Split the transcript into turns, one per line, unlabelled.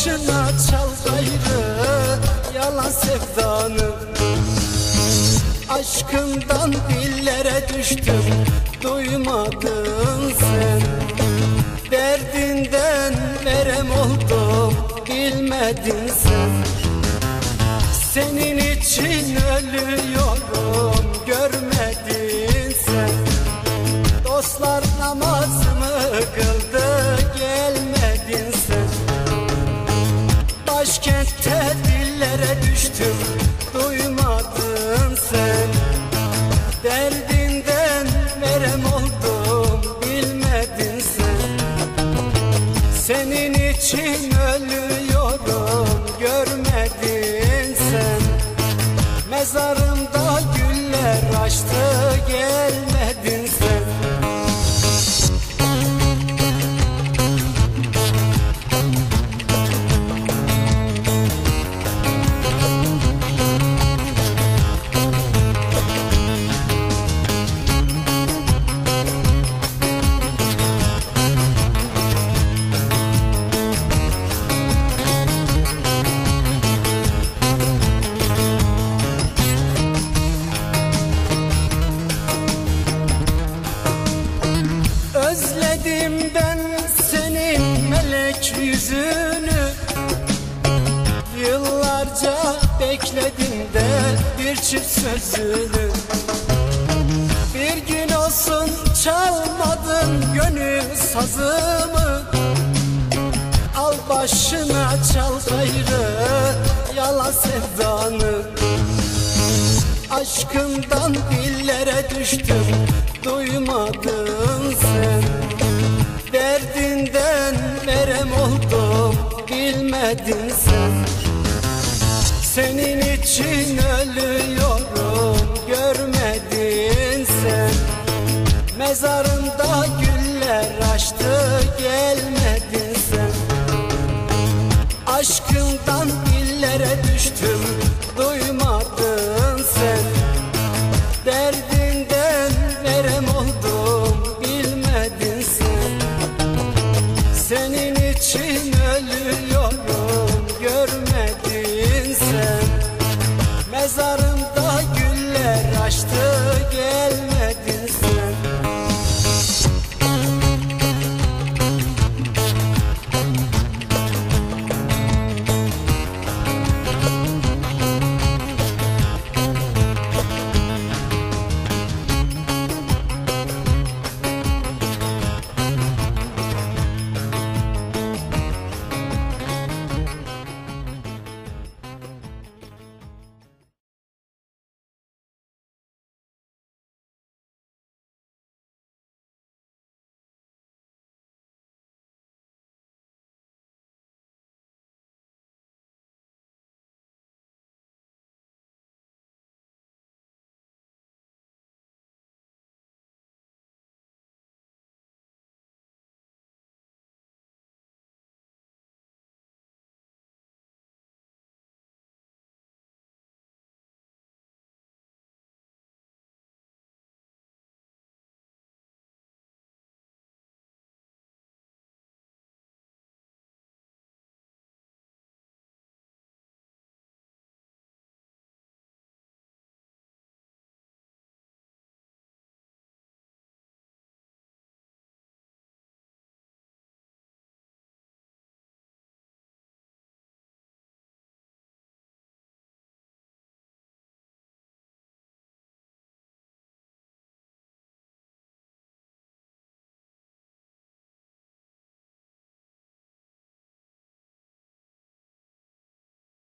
başına çal gayrı Yalan sevdanı Aşkımdan dillere düştüm Duymadın sen. Derdinden verem oldum Bilmedin sen. Senin için ölüyorum melek yüzünü. Yıllarca bekledim de bir çift sözünü. Bir gün olsun çalmadın gönül sazımı. Al başına çal gayrı yalan sevdanı. Aşkımdan dillere düştüm Duymadın sen Bilmedin sen. Senin için ölüyorum Görmedin sen. Mezarımda gül